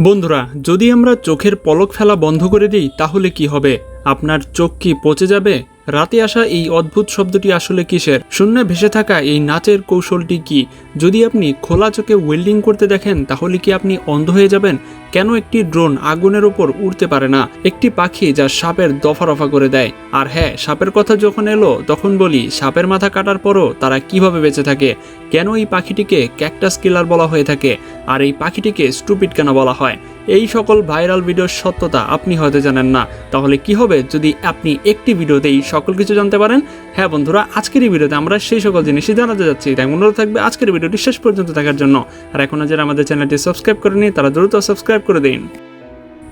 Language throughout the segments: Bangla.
বন্ধুরা যদি আমরা চোখের পলক ফেলা বন্ধ করে দিই তাহলে কি হবে? আপনার চোখ কি পচে যাবে? রাতে আসা এই অদ্ভুত শব্দটি আসলে কিসের? শূন্যে ভেসে থাকা এই নাচের কৌশলটি কি? যদি আপনি খোলা চোখে ওয়েল্ডিং করতে দেখেন, তাহলে কি আপনি অন্ধ হয়ে যাবেন? কেন একটি ড্রোন আগুনের ওপর উড়তে পারে না? একটি পাখি যা সাপের দফা রফা করে দেয়। আর হ্যাঁ সাপের কথা যখন এলো, তখন বলি, সাপের মাথা কাটার পরও তারা কীভাবে বেঁচে থাকে? কেন এই পাখিটিকে ক্যাকটাস কিলার বলা হয়ে থাকে? আর এই পাখিটিকে স্টুপিড কেন বলা হয়? এই সকল ভাইরাল ভিডিওর সত্যতা আপনি হয়তো জানেন না। তাহলে কি হবে? যদি আপনি একটি ভিডিওতে এই সকল কিছু জানতে পারেন হ্যাঁ বন্ধুরা, আজকের এই ভিডিওতে আমরা সেই সকল জিনিসই জানাতে যাচ্ছি। তাই অনুরোধ থাকবে আজকের ভিডিওটি শেষ পর্যন্ত থাকার জন্য। আর এখন যারা আমাদের চ্যানেলটি সাবস্ক্রাইব করেনি তারা দ্রুত সাবস্ক্রাইব করে দিন।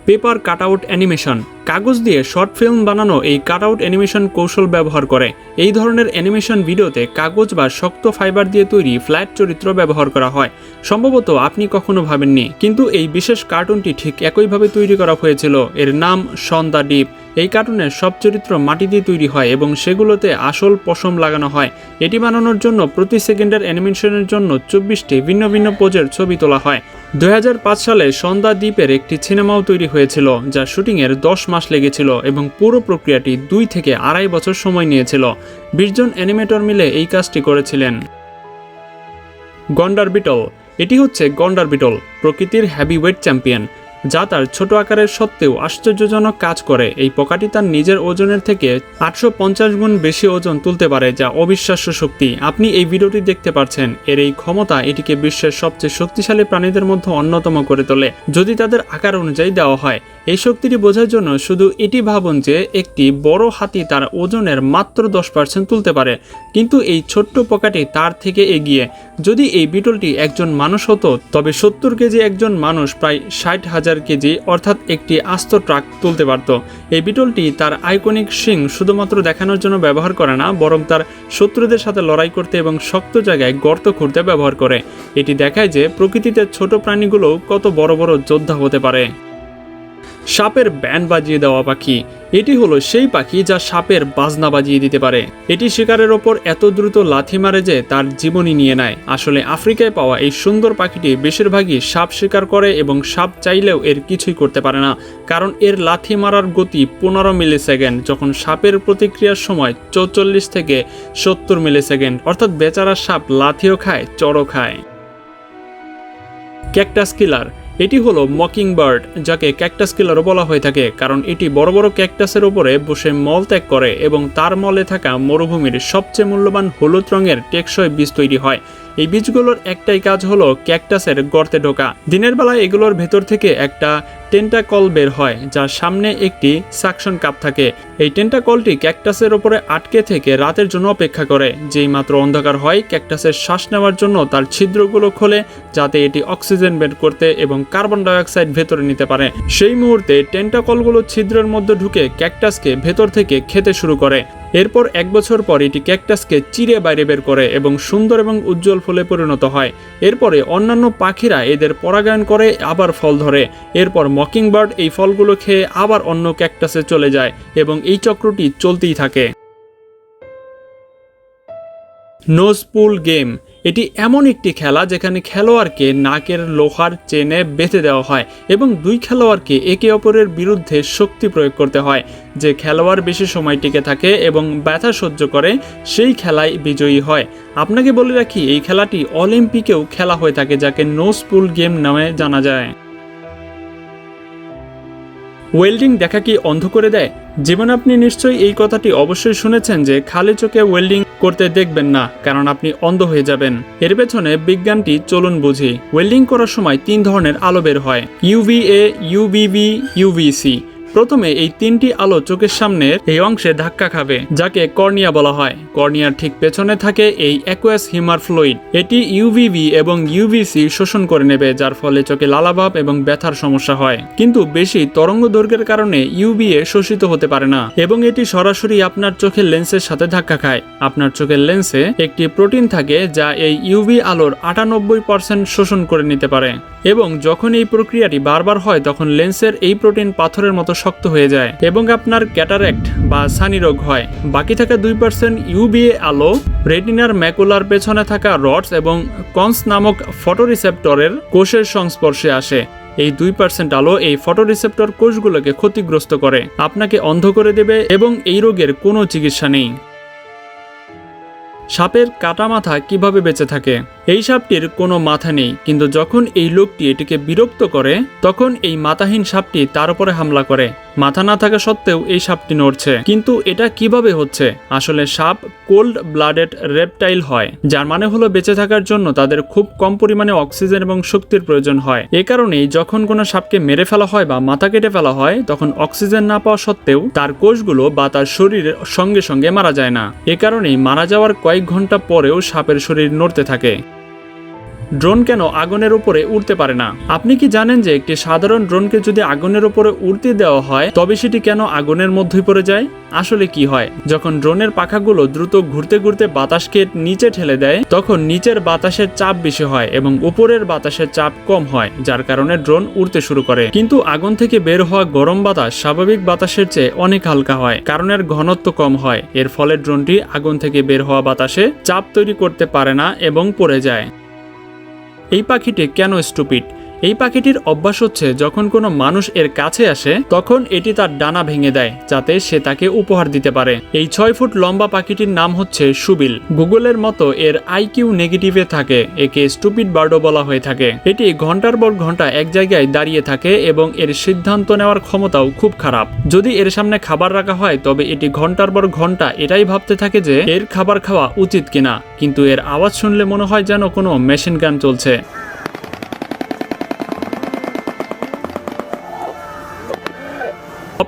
Paper cutout animation. কাগজ দিয়ে শর্ট ফিল্ম বানানো এই কাটআউট অ্যানিমেশন কৌশল ব্যবহার করে। এই ধরনের অ্যানিমেশন ভিডিওতে কাগজ বা শক্ত ফাইবার দিয়ে তৈরি ফ্ল্যাট চরিত্র ব্যবহার করা হয়। সম্ভবত আপনি কখনো ভাবেননি, কিন্তু এই বিশেষ কার্টুনটি ঠিক একইভাবে তৈরি করা হয়েছিল। এর নাম সন্ধ্যা ডিপ এই কার্টুনের সব চরিত্র মাটি দিয়ে তৈরি হয় এবং সেগুলোতে আসল পশম লাগানো হয়। এটি বানানোর জন্য প্রতি সেকেন্ডের অ্যানিমেশনের জন্য চব্বিশটি ভিন্ন ভিন্ন পোজের ছবি তোলা হয়। দু হাজার পাঁচ সালে সন্ধ্যা দ্বীপের একটি সিনেমাও তৈরি হয়েছিল, যা শুটিংয়ের দশ মাস লেগেছিল এবং পুরো প্রক্রিয়াটি দুই থেকে আড়াই বছর সময় নিয়েছিল। বিশজন অ্যানিমেটর মিলে এই কাজটি করেছিলেন। গন্ডার বিটল এটি হচ্ছে গন্ডার বিটল প্রকৃতির হ্যাভি ওয়েট চ্যাম্পিয়ন যা তার ছোট আকারের সত্ত্বেও আশ্চর্যজনক কাজ করে। এই পোকাটি তার নিজের ওজনের থেকে আটশো পঞ্চাশ গুণ বেশি ওজন তুলতে পারে, যা অবিশ্বাস্য শক্তি। আপনি এই ভিডিওটি দেখতে পাচ্ছেন এর এই ক্ষমতা এটিকে বিশ্বের সবচেয়ে শক্তিশালী প্রাণীদের মধ্যে অন্যতম করে তোলে। যদি তাদের আকার অনুযায়ী দেওয়া হয়, এই শক্তিটি বোঝার জন্য শুধু এটি ভাবুন যে একটি বড় হাতি তার ওজনের মাত্র দশ পার্সেন্ট তুলতে পারে। কিন্তু এই ছোট্ট পোকাটি তার থেকে এগিয়ে। যদি এই বিটলটি একজন মানুষ হতো, তবে সত্তর কেজি একজন মানুষ প্রায় ষাট হাজার কেজি অর্থাৎ একটি আস্ত ট্রাক তুলতে পারত এই বিটলটি তার আইকনিক শিং শুধুমাত্র দেখানোর জন্য ব্যবহার করে না, বরং তার শত্রুদের সাথে লড়াই করতে এবং শক্ত জায়গায় গর্ত খুঁড়তে ব্যবহার করে। এটি দেখায় যে প্রকৃতিতে ছোট প্রাণীগুলো কত বড় বড় যোদ্ধা হতে পারে। সাপের ব্যান্ড বাজিয়ে দেওয়া পাখি। এটি হলো সেই পাখি যা সাপের বাজনা বাজিয়ে দিতে পারে। এটি শিকারের ওপর এত দ্রুত লাথি মারে যে তার জীবনই নিয়ে নেয়। আসলে আফ্রিকায় পাওয়া এই সুন্দর পাখিটি বেশিরভাগই সাপ শিকার করে এবং সাপ চাইলেও এর কিছুই করতে পারে না, কারণ এর লাথি মারার গতি পনেরো মিলি সেকেন্ড যখন সাপের প্রতিক্রিয়ার সময় চৌচল্লিশ থেকে সত্তর মিলি সেকেন্ড অর্থাৎ বেচারা সাপ লাথিও খায় চড়ও খায়। ক্যাকটাস কিলার এটি হলো মকিং বার্ড যাকে ক্যাকটাস কিলারও বলা হয়ে থাকে, কারণ এটি বড় বড় ক্যাকটাসের উপরে বসে মল ত্যাগ করে এবং তার মলে থাকা মরুভূমির সবচেয়ে মূল্যবান হলুদ রঙের টেকসই বীজ তৈরি হয়। এই বীজগুলোর একটাই কাজ হলো ক্যাকটাসের গর্তে ঢোকা। দিনের বেলায় এগুলোর ভেতর থেকে একটা টেন্টাকল বের হয়, যার সামনে একটি সাকশন কাপ থাকে। এই টেন্টাকলটি ক্যাকটাসের ওপরে আটকে থেকে রাতের জন্য অপেক্ষা করে। যেই মাত্র অন্ধকার হয়, ক্যাকটাসের শ্বাস নেওয়ার জন্য তার ছিদ্রগুলো খোলে, যাতে এটি অক্সিজেন বের করতে এবং কার্বন ডাইঅক্সাইড ভেতরে নিতে পারে। সেই মুহূর্তে টেন্টাকলগুলো ছিদ্রের মধ্যে ঢুকে ক্যাকটাসকে ভেতর থেকে খেতে শুরু করে। এরপর এক বছর পর এটি ক্যাকটাসকে চিরে বাইরে বের করে এবং সুন্দর এবং উজ্জ্বল ফলে পরিণত হয়। এরপরে অন্যান্য পাখিরা এদের পরাগায়ন করে, আবার ফল ধরে। এরপর মকিংবার্ড এই ফলগুলো খেয়ে আবার অন্য ক্যাকটাসে চলে যায় এবং এই চক্রটি চলতেই থাকে। Nose pull game. এটি এমন একটি খেলা যেখানে খেলোয়াড়কে নাকের লোহার চেনে বেঁধে দেওয়া হয় এবং দুই খেলোয়াড়কে একে অপরের বিরুদ্ধে শক্তি প্রয়োগ করতে হয়। যে খেলোয়াড় বেশি সময় টিকে থাকে এবং ব্যথা সহ্য করে, সেই খেলায় বিজয়ী হয়। আপনাকে বলে রাখি, এই খেলাটি অলিম্পিকেও খেলা হয়ে থাকে, যাকে নোজ পুল গেম নামে জানা যায়। ওয়েল্ডিং দেখা কি অন্ধ করে দেয়? যেমন আপনি নিশ্চয়ই এই কথাটি অবশ্যই শুনেছেন যে খালি চোখে ওয়েল্ডিং করতে দেখবেন না, কারণ আপনি অন্ধ হয়ে যাবেন। এর পেছনে বিজ্ঞানটি চলুন বুঝি। ওয়েল্ডিং করার সময় তিন ধরনের আলো বের হয়। ইউভিএ ইউভিবি ইউভিসি প্রথমে এই তিনটি আলো চোখের সামনের এই অংশে ধাক্কা খাবে, যাকে কর্নিয়া বলা হয়। কর্নিয়ার ঠিক পেছনে থাকে এই অ্যাকোয়াস হিমার ফ্লুইড এটি ইউভিবি এবং ইউভিসি শোষণ করে নেবে, যার ফলে চোখে লালাভাব এবং ব্যথার সমস্যা হয়। কিন্তু বেশি তরঙ্গ দৈর্ঘ্যের কারণে ইউভিএ শোষিত হতে পারে না, এবং এটি সরাসরি আপনার চোখের লেন্সের সাথে ধাক্কা খায়। আপনার চোখের লেন্সে একটি প্রোটিন থাকে যা এই ইউভি আলোর আটানব্বই পার্সেন্ট শোষণ করে নিতে পারে, এবং যখন এই প্রক্রিয়াটি বারবার হয়, তখন লেন্সের এই প্রোটিন পাথরের মতো শক্ত হয়ে যায় এবং আপনার ক্যাটারেক্ট বা সানি রোগ হয়। বাকি থাকা দুই পার্সেন্ট ইউবিএ আলো, রেটিনার ম্যাকুলার পেছনে থাকা রডস এবং কনস নামক ফটোরিসেপ্টরের কোষের সংস্পর্শে আসে। এই দুই পার্সেন্ট আলো এই ফটোরিসেপ্টর কোষগুলোকে ক্ষতিগ্রস্ত করে, আপনাকে অন্ধ করে দেবে এবং এই রোগের কোনো চিকিৎসা নেই। সাপের কাটা মাথা কীভাবে বেঁচে থাকে? এই সাপটির কোনো মাথা নেই, কিন্তু যখন এই লোকটি এটিকে বিরক্ত করে, তখন এই মাথাহীন সাপটি তার উপরে হামলা করে। মাথা না থাকা সত্ত্বেও এই সাপটি নড়ছে। কিন্তু এটা কীভাবে হচ্ছে? আসলে সাপ কোল্ড ব্লাডেড রেপটাইল হয়, যার মানে হলো বেঁচে থাকার জন্য তাদের খুব কম পরিমাণে অক্সিজেন এবং শক্তির প্রয়োজন হয়। এ কারণেই যখন কোনো সাপকে মেরে ফেলা হয় বা মাথা কেটে ফেলা হয়, তখন অক্সিজেন না পাওয়া সত্ত্বেও তার কোষগুলো বা তার শরীরের সঙ্গে সঙ্গে মারা যায় না। এ কারণেই মারা যাওয়ার কয়েক ঘণ্টা পরেও সাপের শরীর নড়তে থাকে। ড্রোন কেন আগুনের উপরে উড়তে পারে না? আপনি কি জানেন যে একটি সাধারণ ড্রোনকে যদি আগুনের উপরে উড়তে দেওয়া হয়, তবে সেটি কেন আগুনের মধ্যে পড়ে যায়? আসলে কি হয়? যখন ড্রোনের পাখাগুলো দ্রুত ঘুরতে ঘুরতে বাতাসকে নিচে ঠেলে দেয়, তখন নিচের বাতাসের চাপ বেশি হয় এবং উপরের বাতাসের চাপ কম হয়, যার কারণে ড্রোন উড়তে শুরু করে। কিন্তু আগুন থেকে বের হওয়া গরম বাতাস স্বাভাবিক বাতাসের চেয়ে অনেক হালকা হয়, কারণ এর ঘনত্ব কম হয়। এর ফলে ড্রোনটি আগুন থেকে বের হওয়া বাতাসে চাপ তৈরি করতে পারে না এবং পড়ে যায়। এই পাখিটি কেন স্টুপিড এই পাখিটির অভ্যাস হচ্ছে যখন কোনো মানুষ এর কাছে আসে, তখন এটি তার ডানা ভেঙে দেয়, যাতে সে তাকে উপহার দিতে পারে। এই ছয় ফুট লম্বা পাখিটির নাম হচ্ছে সুবিল। গুগলের মতো এর আইকিউ নেগেটিভে থাকে, একে স্টুপিড বার্ডও বলা হয়ে থাকে। এটি ঘণ্টার পর ঘণ্টা এক জায়গায় দাঁড়িয়ে থাকে এবং এর সিদ্ধান্ত নেওয়ার ক্ষমতাও খুব খারাপ। যদি এর সামনে খাবার রাখা হয়, তবে এটি ঘণ্টার পর ঘণ্টা এটাই ভাবতে থাকে যে এর খাবার খাওয়া উচিত কিনা। কিন্তু এর আওয়াজ শুনলে মনে হয় যেন কোনো মেশিন গান চলছে।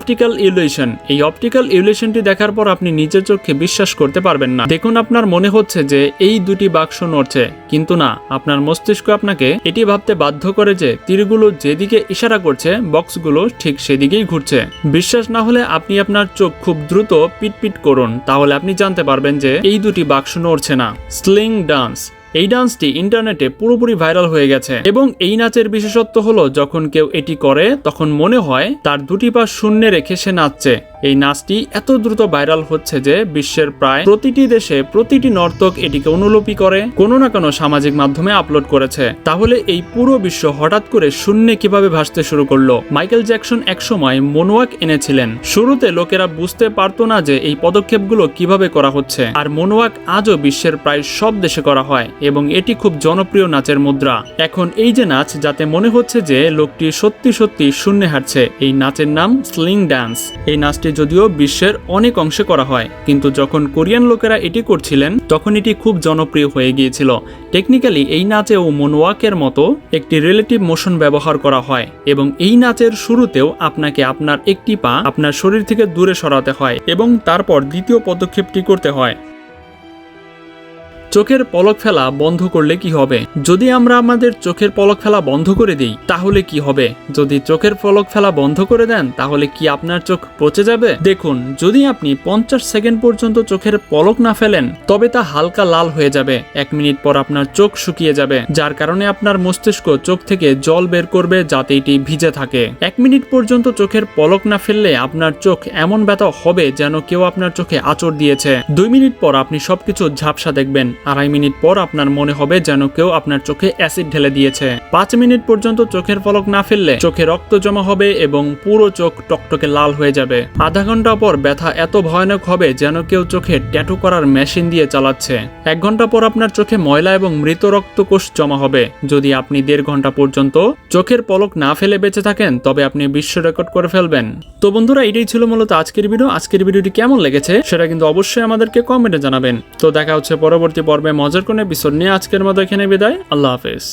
অপটিক্যাল ইউলেশন এই অপটিক্যাল ইউলেশনটি দেখার পর আপনি নিজের চোখে বিশ্বাস করতে পারবেন না। দেখুন, আপনার মনে হচ্ছে যে এই দুটি বাক্স নড়ছে, কিন্তু না, আপনার মস্তিষ্ক আপনাকে এটি ভাবতে বাধ্য করে যে তীরগুলো যেদিকে ইশারা করছে, বক্সগুলো ঠিক সেদিকেই ঘুরছে। বিশ্বাস না হলে আপনি আপনার চোখ খুব দ্রুত পিটপিট করুন, তাহলে আপনি জানতে পারবেন যে এই দুটি বাক্স নড়ছে না। স্লিং ডান্স এই ডান্সটি ইন্টারনেটে পুরোপুরি ভাইরাল হয়ে গেছে। এবং এই নাচের বিশেষত্ব হলো, যখন কেউ এটি করে, তখন মনে হয় তার দুটি পা শূন্যে রেখে সে নাচছে। এই নাচটি এত দ্রুত ভাইরাল হচ্ছে যে বিশ্বের প্রায় প্রতিটি দেশে প্রতিটি নর্তক এটিকে অনুলিপি করে, কোনো না কোনো সামাজিক মাধ্যমে আপলোড করেছে। তাহলে এই পুরো বিশ্ব হঠাৎ করে শূন্যে কীভাবে ভাসতে শুরু করল? মাইকেল জ্যাকসন একসময় মনোয়াক এনেছিলেন। শুরুতে লোকেরা বুঝতে পারতো না যে এই পদক্ষেপগুলো কীভাবে করা হচ্ছে। আর মনোয়াক আজও বিশ্বের প্রায় সব দেশে করা হয়। এবং এটি খুব জনপ্রিয় নাচের মুদ্রা। এখন এই যে নাচ, যাতে মনে হচ্ছে যে লোকটি সত্যি সত্যি শূন্যে হাঁটছে, এই নাচের নাম স্লিং ডান্স এই নাচটি যদিও বিশ্বের অনেক অংশে করা হয়, কিন্তু যখন কোরিয়ান লোকেরা এটি করছিলেন, তখন এটি খুব জনপ্রিয় হয়ে গিয়েছিল। টেকনিক্যালি এই নাচে নাচেও মনওয়াকের মতো একটি রিলেটিভ মোশন ব্যবহার করা হয়, এবং এই নাচের শুরুতেও আপনাকে আপনার একটি পা আপনার শরীর থেকে দূরে সরাতে হয়, এবং তারপর দ্বিতীয় পদক্ষেপটি করতে হয়। চোখের পলক ফেলা বন্ধ করলে কি হবে? যদি আমরা আমাদের চোখের পলক ফেলা বন্ধ করে দিই, তাহলে কি হবে? যদি চোখের পলক ফেলা বন্ধ করে দেন, তাহলে কি আপনার চোখ পচে যাবে? দেখুন, যদি আপনি পঞ্চাশ সেকেন্ড পর্যন্ত চোখের পলক না ফেলেন, তবে তা হালকা লাল হয়ে যাবে। এক মিনিট পর আপনার চোখ শুকিয়ে যাবে, যার কারণে আপনার মস্তিষ্ক চোখ থেকে জল বের করবে যাতে এটি ভিজে থাকে। এক মিনিট পর্যন্ত চোখের পলক না ফেললে আপনার চোখ এমন ব্যথা হবে যেন কেউ আপনার চোখে আচর দিয়েছে। দুই মিনিট পর আপনি সবকিছু ঝাপসা দেখবেন। আড়াই মিনিট পর আপনার মনে হবে যেন কেউ আপনার চোখে অ্যাসিড ঢেলে দিয়েছে। পাঁচ মিনিট পর্যন্ত চোখের পলক না ফেললে চোখে রক্ত জমা হবে এবং পুরো চোখ টকটকে লাল হয়ে যাবে। আধা ঘণ্টা পর ব্যথা এত ভয়ানক হবে যেন কেউ চোখে ট্যাটু করার মেশিন দিয়ে চালাচ্ছে। এক ঘণ্টা পর আপনার চোখে ময়লা এবং মৃত রক্তকোষ জমা হবে। যদি আপনি দেড় ঘণ্টা পর্যন্ত চোখের পলক না ফেলে বেঁচে থাকেন, তবে আপনি বিশ্ব রেকর্ড করে ফেলবেন। তো বন্ধুরা, এটাই ছিল মূলত আজকের ভিডিও। আজকের ভিডিওটি কেমন লেগেছে সেটা কিন্তু অবশ্যই আমাদেরকে কমেন্টে জানাবেন। তো দেখা হচ্ছে পরবর্তী পর্বে মজার কোন এপিসোড নিয়ে আজকের মতো এখানে বিদায়। আল্লাহ হাফেজ।